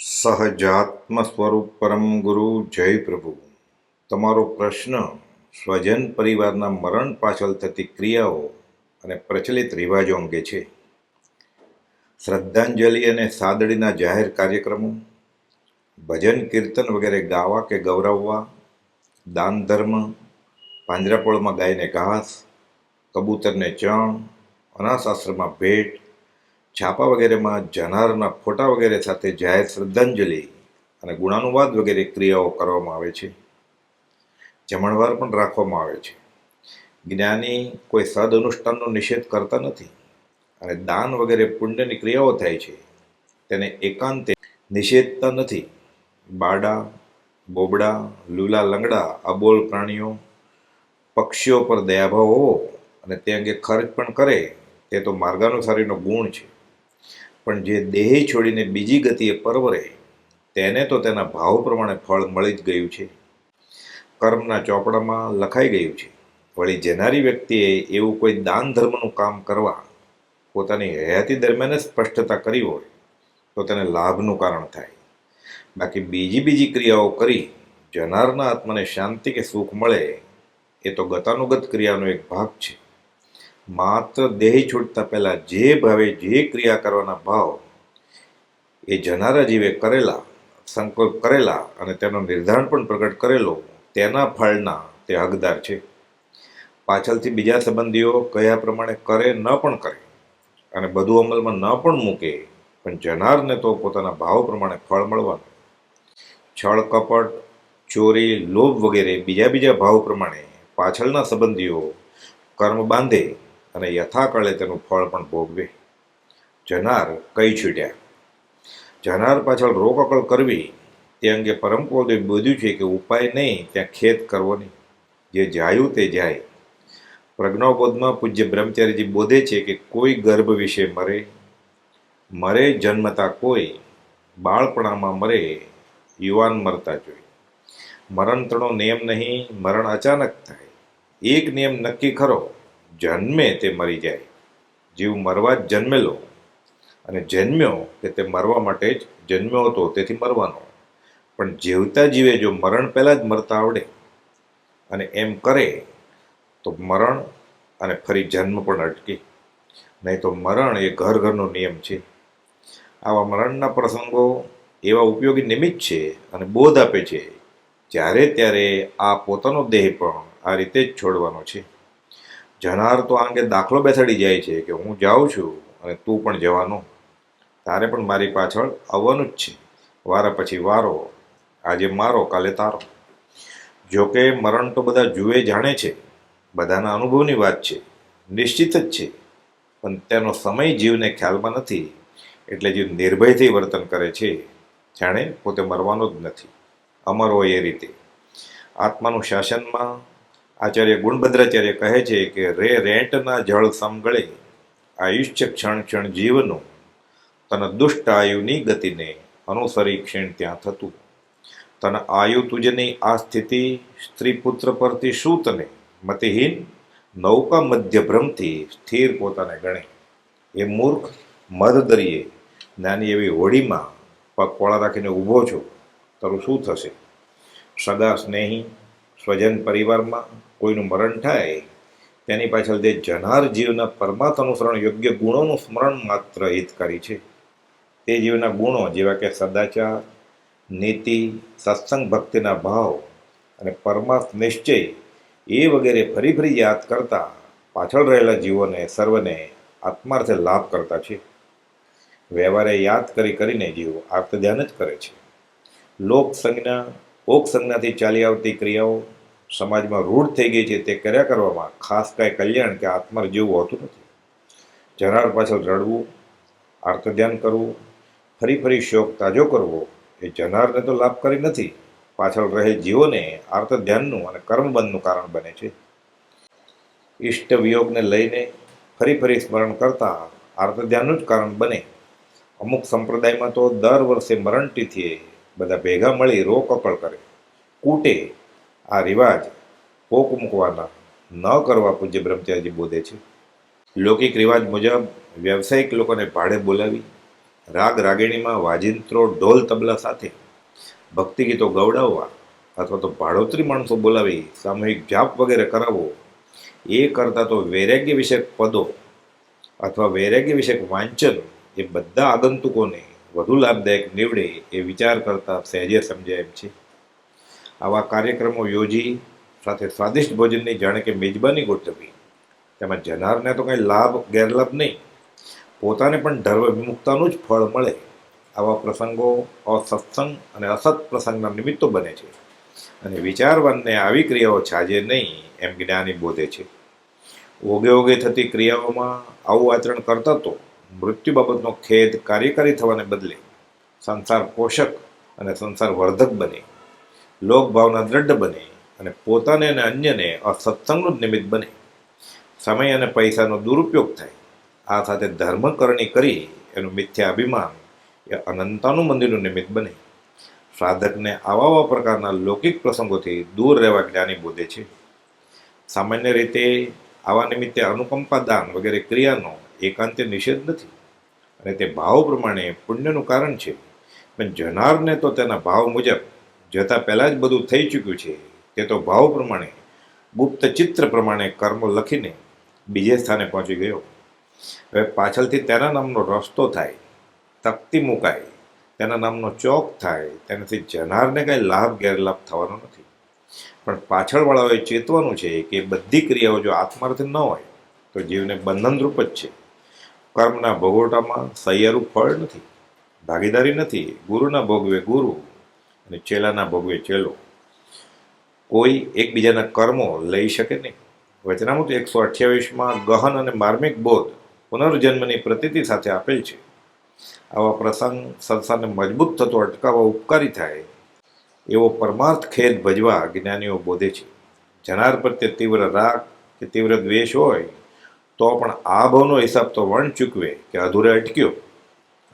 સહજાત્મ સ્વરૂપ પરમ ગુરુ જય પ્રભુ. તમારો પ્રશ્ન સ્વજન પરિવારના મરણ પાછળ થતી ક્રિયાઓ અને પ્રચલિત રિવાજો અંગે છે. શ્રદ્ધાંજલિ અને સાદડીના જાહેર કાર્યક્રમો, ભજન કીર્તન વગેરે ગાવા કે ગૌરવવા, દાન ધર્મ, પાંજરાપોળમાં ગાયને ઘાસ, કબૂતરને ચણ અનાથ આશ્રમમાં ભેટ છાપા વગેરેમાં જનારના ફોટા વગેરે સાથે જાહેર શ્રદ્ધાંજલિ અને ગુણાનુવાદ વગેરે ક્રિયાઓ કરવામાં આવે છે. જમણવાર પણ રાખવામાં આવે છે. જ્ઞાની કોઈ સદ અનુષ્ઠાનનો નિષેધ કરતા નથી અને દાન વગેરે પુણ્યની ક્રિયાઓ થાય છે. તેને એકાંતે નિષેધતા નથી. બાડા, બોબડા, લૂલા લંગડા, અબોલ પ્રાણીઓ, પક્ષીઓ પર દયાભાવ હોવો અને તે અંગે ખર્ચ પણ કરે તે તો માર્ગાનુસારીનો ગુણ છે. પણ જે દેહ છોડીને બીજી ગતિએ પરવરે, તેને તો તેના ભાવ પ્રમાણે ફળ મળી જ ગયું છે. કર્મના ચોપડામાં લખાઈ ગયું છે, વળી જેનારી વ્યક્તિએ એવું કોઈ દાન ધર્મનું કામ કરવા પોતાની હયાતી દરમિયાન જ સ્પષ્ટતા કરી હોય, તો તેને લાભનું કારણ થાય. બાકી બીજી બીજી ક્રિયાઓ કરી, જનારના આત્માને શાંતિ કે સુખ મળે, એ તો ગતાનુગત ક્રિયાનો એક ભાગ છે. માત્ર દેહ છૂટતા પહેલાં જે ભાવે જે ક્રિયા કરવાના ભાવ એ જનારા જીવે કરેલા, સંકલ્પ કરેલા અને તેનો નિર્ધારણ પણ પ્રગટ કરેલો, તેના ફળના તે હકદાર છે. પાછળથી બીજા સંબંધીઓ કયા પ્રમાણે કરે ન પણ કરે અને બધું અમલમાં ન પણ મૂકે, પણ જનારને તો પોતાના ભાવ પ્રમાણે ફળ મળવાનું. છળ, કપટ, ચોરી, લોભ વગેરે બીજા બીજા ભાવ પ્રમાણે પાછળના સંબંધીઓ કર્મ બાંધે અને યથાકાળે તેનું ફળ પણ ભોગવે જનાર કઈ છૂટ્યા. જનાર પાછળ રોકકળ કરવી તે અંગે પરમ કોદે બોધ્યું છે કે ઉપાય નહીં, ત્યાં ખેત કરવો નહીં. જે જાયું તે જાય. પ્રજ્ઞાબોધમાં પૂજ્ય બ્રહ્મચારીજી બોધે છે કે કોઈ ગર્ભ વિશે મરે મરે જન્મતા કોઈ, બાળપણામાં મરે, યુવાન મરતા જોઈ. ત્રણો નિયમ નહીં, મરણ અચાનક થાય. એક નિયમ નક્કી ખરો જન્મે તે મરી જાય. જીવ મરવા જ જન્મેલો અને જન્મ્યો કે તે મરવા માટે જ જન્મ્યો હતો, તેથી મરવાનો. પણ જીવતા જીવે જો મરણ પહેલાં જ મરતા આવડે અને એમ કરે, તો મરણ અને ફરી જન્મ પણ અટકે. નહીં તો મરણ એ ઘર ઘરનો નિયમ છે. આવા મરણના પ્રસંગો એવા ઉપયોગી નિમિત્ત છે અને બોધ આપે છે, જ્યારે ત્યારે આ પોતાનો દેહ પણ આ રીતે જ છોડવાનો છે. જનાર તો આ અંગે દાખલો બેસાડી જાય છે કે હું જાઉં છું અને તું પણ જવાનો. તારે પણ મારી પાછળ આવવાનું જ છે. વારા પછી વારો, આજે મારો, કાલે તારો. જોકે મરણ તો બધા જુએ જાણે છે. બધાના અનુભવની વાત છે. નિશ્ચિત જ છે. પણ તેનો સમય જીવને ખ્યાલમાં નથી. એટલે જીવ નિર્ભયથી વર્તન કરે છે. જાણે પોતે મરવાનો જ નથી. અમર હોય એ રીતે. આત્માનું શાસનમાં આચાર્ય ગુણભદ્રાચાર્ય કહે છે કે રે રેંટના જળ સમગળે આયુષ્ય ક્ષણ ક્ષણ જીવનું તન દુષ્ટ આયુની ગતિને અનુસરી ક્ષીણ ત્યાં થતું. તન આયુ તુજની આ સ્થિતિ સ્ત્રી પુત્ર પરથી શું તને મતિહીન નૌકા મધ્ય ભ્રમથી સ્થિર પોતાને ગણે. એ મૂર્ખ મધ દરિયે નાની એવી હોડીમાં પગ પોળા રાખીને ઊભો છો, તારું શું થશે? સગા સ્નેહી સ્વજન પરિવારમાં કોઈનું મરણ થાય, તેની પાછળ જે જનાર જીવના પરમાર્થ અનુસરણ યોગ્ય ગુણોનું સ્મરણ માત્ર હિતકારી છે. તે જીવના ગુણો જેવા કે સદાચાર, નીતિ, સત્સંગ ભક્તિના ભાવ અને પરમાર્થ નિશ્ચય એ વગેરે ફરી ફરી યાદ કરતા પાછળ રહેલા જીવોને સર્વને આત્માર્થે લાભ કરતા છે. વ્યવહારે યાદ કરી કરીને જીવો આર્ત ધ્યાન જ કરે છે. લોક સંજ્ઞા ઓક સંજ્ઞાથી ચાલી આવતી ક્રિયાઓ સમાજમાં રૂઢ થઈ ગઈ છે તે કર્યા કરવામાં ખાસ કાંઈ કલ્યાણ કે આત્મર જેવું હોતું નથી. જનાર પાછળ રડવું આર્ત ધ્યાન કરવું, ફરી ફરી શોક તાજો કરવો, એ જનારને તો લાભકારી નથી. પાછળ રહેલ જીવોને આર્ત ધ્યાનનું અને કર્મબંધનું કારણ બને છે. ઇષ્ટ વિયોગને લઈને ફરી ફરી સ્મરણ કરતાં આર્તધ્યાનનું જ કારણ બને. અમુક સંપ્રદાયમાં તો દર વર્ષે મરણ તિથિએ બધા ભેગા મળી રોકકળ કરે. કૂટે આ રિવાજ પોક મૂકવાના ન કરવા પૂજ્ય બ્રહ્મચારીજી બોધે છે. લૌકિક રિવાજ મુજબ વ્યવસાયિક લોકોને ભાડે બોલાવી, રાગ રાગિણીમાં વાજિંત્રો ઢોલ તબલા સાથે, ભક્તિ ગીતો ગવડાવવા અથવા તો ભાડોતરી માણસો બોલાવી, સામૂહિક જાપ વગેરે કરાવવો, એ કરતાં તો વૈરાગ્ય વિષયક પદો અથવા વૈરાગ્ય વિષયક વાંચન એ બધા આગંતુકોને વધુ લાભદાયક નીવડે એ વિચાર કરતાં સહેજે સમજાય એમ છે. આવા કાર્યક્રમો યોજી સાથે સ્વાદિષ્ટ ભોજનની જાણે કે મેજબાની ગોઠવી. તેમાં જનારને તો કંઈ લાભ, ગેરલાભ નહીં. પોતાને પણ ધર્મ વિમુક્તાનું જ ફળ મળે. આવા પ્રસંગો અસત્સંગ અને અસત પ્રસંગના નિમિત્તો બને છે. અને વિચારવાનને આવી ક્રિયાઓ છાજે નહીં એમ જ્ઞાની બોધે છે. ઓગે ઓગે થતી ક્રિયાઓમાં આવું આચરણ કરતા તો મૃત્યુ બાબતનો ખેદ કાર્યકારી થવાને બદલે સંસાર પોષક અને સંસાર વર્ધક બને. લોકભાવના દ્રઢ બને અને પોતાને અને અન્યને અસત્સંગનું જ નિમિત્ત બને. સમય અને પૈસાનો દુરુપયોગ થાય. આ સાથે ધર્મકરણી કરી એનું મિથ્યા અભિમાન એ અનંતાનું મંદિરનું નિમિત્ત બને. સાધકને આવા આવા પ્રકારના લૌકિક પ્રસંગોથી દૂર રહેવા જ્ઞાની બોધે છે. સામાન્ય રીતે આવા નિમિત્તે અનુકંપા દાન વગેરે ક્રિયાનો એકાંતે નિષેધ નથી અને તે ભાવ પ્રમાણે પુણ્યનું કારણ છે. પણ જનારને તો તેના ભાવ મુજબ જતાં પહેલાં જ બધું થઈ ચૂક્યું છે. તે તો ભાવ પ્રમાણે, ગુપ્ત ચિત્ર પ્રમાણે કર્મ લખીને બીજે સ્થાને પહોંચી ગયો. હવે પાછળથી તેના નામનો રસ્તો થાય તકતી મુકાય, તેના નામનો ચોક થાય, તેનાથી જનારને કાંઈ લાભ, ગેરલાભ થવાનો નથી. પણ પાછળવાળાઓએ ચેતવાનું છે કે બધી ક્રિયાઓ જો આત્માર્થી ન હોય, તો જીવને બંધનરૂપ જ છે. કર્મના ભોગવટામાં સહિયારું ફળ નથી, ભાગીદારી નથી, ગુરુના ભોગવે ગુરુ અને ચેલાના ભોગવે ચેલો. કોઈ એકબીજાના કર્મો લઈ શકે નહીં. વચનામૃત એકસો અઠ્યાવીસમાં ગહન અને માર્મિક બોધ પુનર્જન્મની પ્રતીતિ સાથે આપેલ છે. આવા પ્રસંગ સંસારને મજબૂત થતો અટકાવવા ઉપકારી થાય એવો પરમાર્થ ખેદ ભજવા જ્ઞાનીઓ બોધે છે. જનાર પ્રત્યે તીવ્ર રાગ કે તીવ્ર દ્વેષ હોય તો પણ આ ભાવનો હિસાબ તો વણ ચૂકવે કે અધૂરે અટક્યો.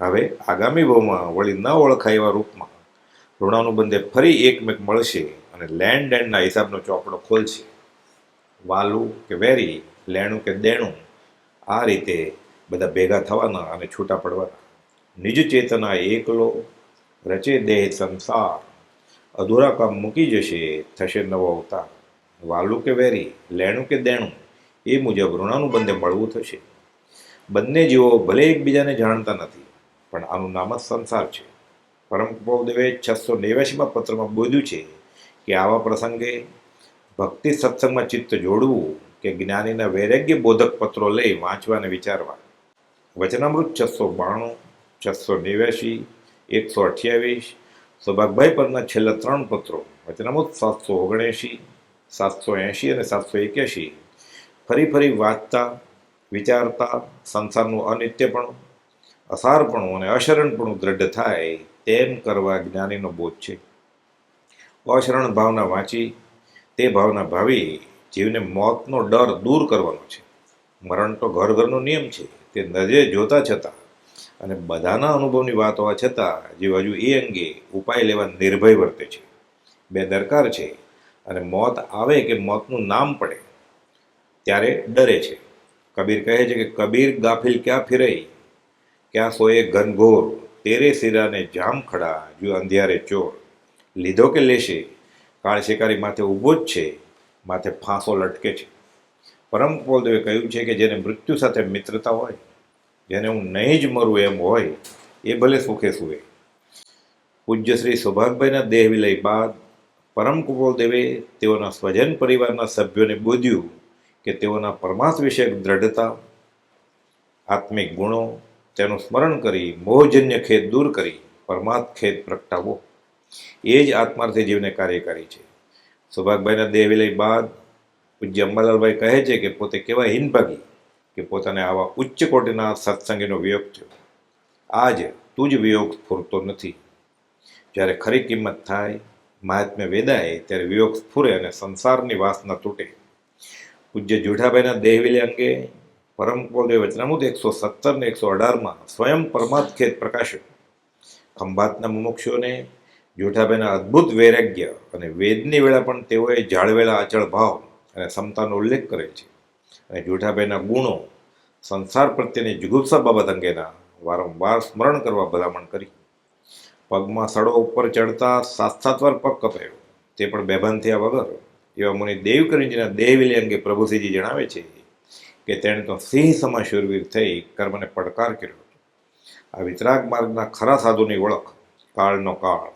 હવે આગામી ભાવમાં વળી ન ઓળખાય એવા રૂપમાં ઋણાનુબંધે ફરી એકમેક મળશે અને લેન્ડ એન્ડના હિસાબનો ચોપડો ખોલશે. વાલું કે વેરી, લેણું કે દેણું, આ રીતે બધા ભેગા થવાના અને છૂટા પડવાના. નિજ ચેતના એકલો રચે દેહ સંસાર. અધૂરા કામ મૂકી જશે, થશે નવો અવતાર. વાલું કે વેરી, લેણું કે દેણું, એ મુજબ ઋણાનુબંધે મળવું થશે. બંને જીવો ભલે એકબીજાને જાણતા નથી, પણ આનું નામ જ સંસાર છે. પરમ કૃપાદેવે છસો નેવ્યાસીમાં પત્રમાં બોલ્યું છે કે આવા પ્રસંગે ભક્તિ સત્સંગમાં ચિત્ત જોડવું કે જ્ઞાનીના વૈરાગ્ય બોધક પત્રો લઈ વાંચવા અને વિચારવા. વચનામૃત છસો બાણું, છસો નેવ્યાસી એકસો અઠ્યાવીસ સૌભાગભાઈ પરના છેલ્લા ત્રણ પત્રો, વચનામૃત સાતસો ઓગણએંશી, સાતસો એંશી અને સાતસો એક્યાસી ફરી ફરી વાંચતા, વિચારતા, સંસારનું અનિત્યપણું અસારપણું અને અશરણપણું દ્રઢ થાય તેમ કરવા જ્ઞાનીનો બોધ છે. અશરણ ભાવના વાંચી, તે ભાવના ભાવી જીવને મોતનો ડર દૂર કરવાનો છે. મરણ તો ઘર ઘરનો નિયમ છે. તે નજરે જોતા છતાં અને બધાના અનુભવની વાત હોવા છતાં જીવ હજુ એ અંગે ઉપાય લેવા નિર્ભય વર્તે છે. બે દરકાર છે અને મોત આવે કે મોતનું નામ પડે ત્યારે ડરે છે. કબીર કહે છે કે કબીર ગાફિલ ક્યાં ફિરઈ? ક્યાં સોએ ઘનઘોર તેરે સિરાને જામ ખડા, જો અંધિયારે ચોર. લીધો કે લેશે? કાળ શિકારી માથે ઊભો જ છે, માથે ફાંસો લટકે છે. પરમ પોલદેવે કહ્યું છે કે જેને મૃત્યુ સાથે મિત્રતા હોય, જેને હું નહીં જ મરું એમ હોય, એ ભલે સુખે સુવે. પૂજ્ય શ્રી સૌભાગભાઈના દેહ વિલય બાદ પરમ કુપોલદેવે તેઓના સ્વજન પરિવારના સભ્યોને બોધ્યું કે તેઓના પરમાર્થ વિષયક દ્રઢતા, આત્મિક ગુણો તેનું સ્મરણ કરી, મોહજન્ય ખેદ દૂર કરી પરમાર્થ ખેદ પ્રગટાવો. એ જ આત્માર્થી જીવને કાર્યકારી છે. સૌભાગભાઈના દેહ વિલય બાદ પૂજ્ય અંબાલાલભાઈ કહે છે કે પોતે કેવા હિનભાગી કે પોતાને આવા ઉચ્ચ કોટીના સત્સંગીનો વિયોગ થયો. આજ તું જ વિયોગ સ્ફૂરતો નથી. જ્યારે ખરી કિંમત થાય, મહાત્મ્ય વેદાય, ત્યારે વિયોગ સ્ફૂરે અને સંસારની વાસના તૂટે. પૂજ્ય જુઠાભાઈના દેહવિલે અંગે પરમ પોલે વચનામુદ એકસો સત્તર ને એકસો અઢારમાં સ્વયં પરમાર્થ ખેત પ્રકાશક ખંભાતના મુમુક્ષોને જૂઠાબેના અદ્ભુત વૈરાગ્ય અને વેદની વેળા પણ તેઓએ જાળવેલા અચળ ભાવ અને ક્ષમતાનો ઉલ્લેખ કરે છે. અને જૂઠાબેના ગુણો સંસાર પ્રત્યેની જુગુપ્સા બાબત અંગેના વારંવાર સ્મરણ કરવા ભલામણ કરી. પગમાં સડો ઉપર ચડતા સાત પગ કપાયો. તે પણ બેભાન થયા વગર એવા મુનિ દેવકરીજીના દેહવિલે અંગે પ્રભુસિંહજી જણાવે છે કે તેણે તો સિંહ સમા શૂરવીર થઈ કર્મને પડકાર કર્યો હતો. આ વિતરાગ માર્ગના ખરા સાધુની ઓળખ, કાળનો કાળ,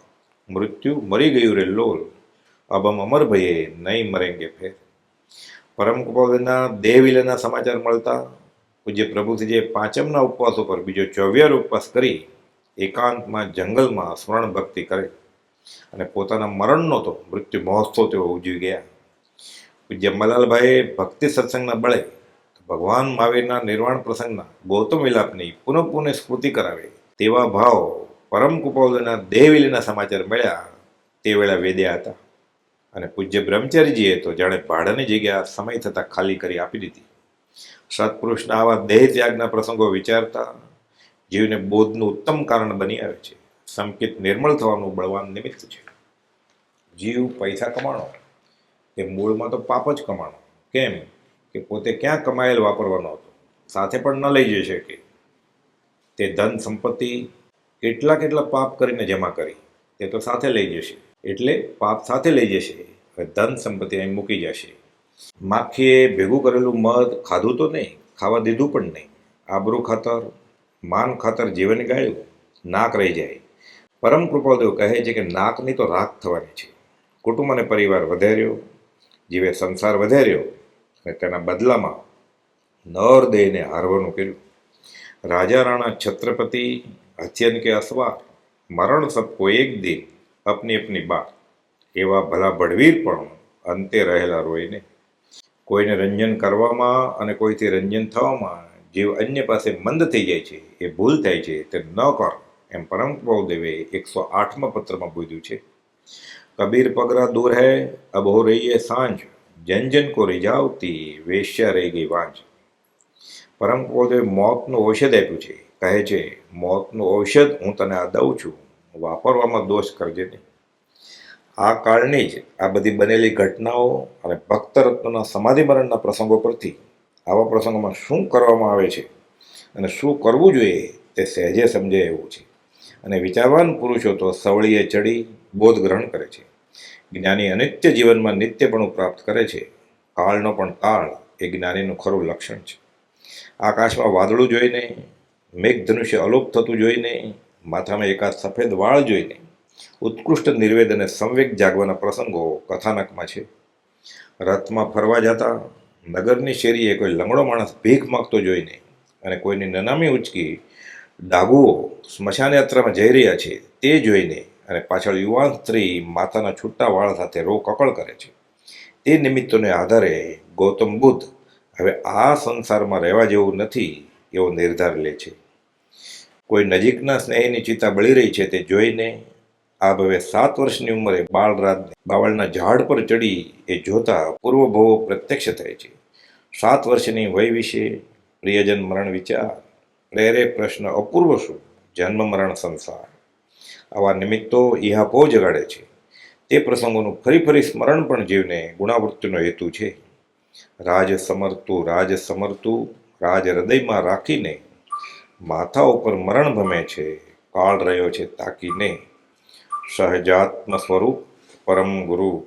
મૃત્યુ મરી ગયું રે લોલ અબમ અમર ભયે, નહીં મરેંગે ફેર. પરમ કૃપાલના દેહવિલેના સમાચાર મળતા, પૂજ્ય પ્રભુસિંહજીએ પાંચમના ઉપવાસ ઉપર બીજો ચોવિયાર ઉપવાસ કરી એકાંતમાં જંગલમાં સ્મરણ ભક્તિ કરે અને પોતાના મરણનો તો મૃત્યુ મહોત્સવ તેઓ ઉજવી ગયા. પૂજ્ય મલાલભાઈએ ભક્તિ સત્સંગના બળે ભગવાન મહાવીરના નિર્વાણ પ્રસંગના ગૌતમ વિલાપની પુનઃ પુનઃ સ્મૃતિ કરાવે. તેવા ભાવ પરમ કૃપાલના દેહવિલીના સમાચાર મળ્યા તે વેળા વેદ્યા હતા. અને પૂજ્ય બ્રહ્મચારીજીએ તો જાણે ભાડાની જગ્યા સમય થતાં ખાલી કરી આપી દીધી. સત્પુરુષના આવા દેહ ત્યાગના પ્રસંગો વિચારતા જીવને બોધનું ઉત્તમ કારણ બની આવે છે. સંકિત નિર્મળ થવાનું બળવાન નિમિત્ત છે. જીવ પૈસા કમાણો. તે મૂળમાં તો પાપ જ કમાણો. કેમ? કે પોતે ક્યાં કમાયેલ વાપરવાનો હતો? સાથે પણ ન લઈ જઈ શકે. તે ધન સંપત્તિ કેટલા કેટલા પાપ કરીને જમા કરી, તે તો સાથે લઈ જશે. એટલે પાપ સાથે લઈ જશે ધન સંપત્તિ અહીં મૂકી જશે. માખીએ ભેગું કરેલું મધ ખાધું તો નહીં, ખાવા દીધું પણ નહીં. આબરૂ ખાતર, માન ખાતર જીવન ગાળ્યું, નાક રહી જાય. પરમ કૃપાદેવ કહે છે કે નાકની તો રાખ થવાની છે. કુટુંબ અને પરિવાર વધાર્યો, જીવે સંસાર વધાર્યો અને તેના બદલામાં નર દેહને હારવાનું કર્યું. રાજા રાણા છત્રપતિ હથિયન કે અસવાર મરણ સબકો એક દિન અપની અપની બાત એવા ભલા બળવીર પણ અંતે રહેલા રોઈને કોઈને રંજન કરવામાં અને કોઈથી રંજન થવામાં જીવ અન્ય પાસે મંદ થઈ જાય છે, એ ભૂલ થાય છે, તે ન કર એમ પરમ દેવે એકસો આઠમા પત્રમાં બોલ્યું છે. કબીર પગરા દૂર હૈ, અબ હો રહી સાંજ. જન જન કો રિઝાવતી વેશ્યા રહી ગઈ વાંચ પરમ પોતે મોતનું ઔષધ આપ્યું છે. કહે છે, મોતનું ઔષધ હું તને આ દઉં છું. વાપરવામાં દોષ કરજે નહીં. આ કાળની જ આ બધી બનેલી ઘટનાઓ અને ભક્ત રત્નોના સમાધિ મરણના પ્રસંગો પરથી આવા પ્રસંગોમાં શું કરવામાં આવે છે અને શું કરવું જોઈએ તે સહેજે સમજે એવું છે. અને વિચારવાન પુરુષો તો સવળીએ ચડી બોધ ગ્રહણ કરે છે. જ્ઞાની અનિત્ય જીવનમાં નિત્યપણું પ્રાપ્ત કરે છે. કાળનો પણ કાળ એ જ્ઞાનીનું ખરું લક્ષણ છે. આકાશમાં વાદળું જોઈને મેઘધનુષ્ય અલોપ થતું જોઈને માથામાં એકાદ સફેદ વાળ જોઈને ઉત્કૃષ્ટ નિર્વેદ અને સંવેગ જાગવાના પ્રસંગો કથાનકમાં છે. રથમાં ફરવા જતા નગરની શેરીએ કોઈ લંગડો માણસ ભીખ માગતો જોઈને અને કોઈની નનામી ઉચકી ડાગુઓ સ્મશાન યાત્રામાં જઈ રહ્યા છે તે જોઈને અને પાછળ યુવાન સ્ત્રી માથાના છૂટા વાળ સાથે રો કકળ કરે છે. તે નિમિત્તોને આધારે ગૌતમ બુદ્ધ હવે આ સંસારમાં રહેવા જેવું નથી એવો નિર્ધાર લે છે. કોઈ નજીકના સ્નેહીની ચિતા બળી રહી છે તે જોઈને આ ભવે સાત વર્ષની ઉંમરે બાળરાજ બાવળના ઝાડ પર ચડી એ જોતા પૂર્વભવો પ્રત્યક્ષ થાય છે. સાત વર્ષની વય વિશે પ્રિયજન મરણ વિચાર, પ્રેરે પ્રશ્ન અપૂર્વ શું? જન્મ મરણ સંસાર. આવા નિમિત્તો ઇહાપો જગાડે છે? તે પ્રસંગોનું ફરી ફરી સ્મરણ પણ જીવને ગુણાવૃત્તિનો હેતુ છે. રાજ સમરતું રાજ સમરતું, રાજ હૃદયમાં રાખીને માથા ઉપર મરણ ભમે છે, કાળ રહ્યો છે તાકીને. સહજાત્મ સ્વરૂપ પરમ ગુરુ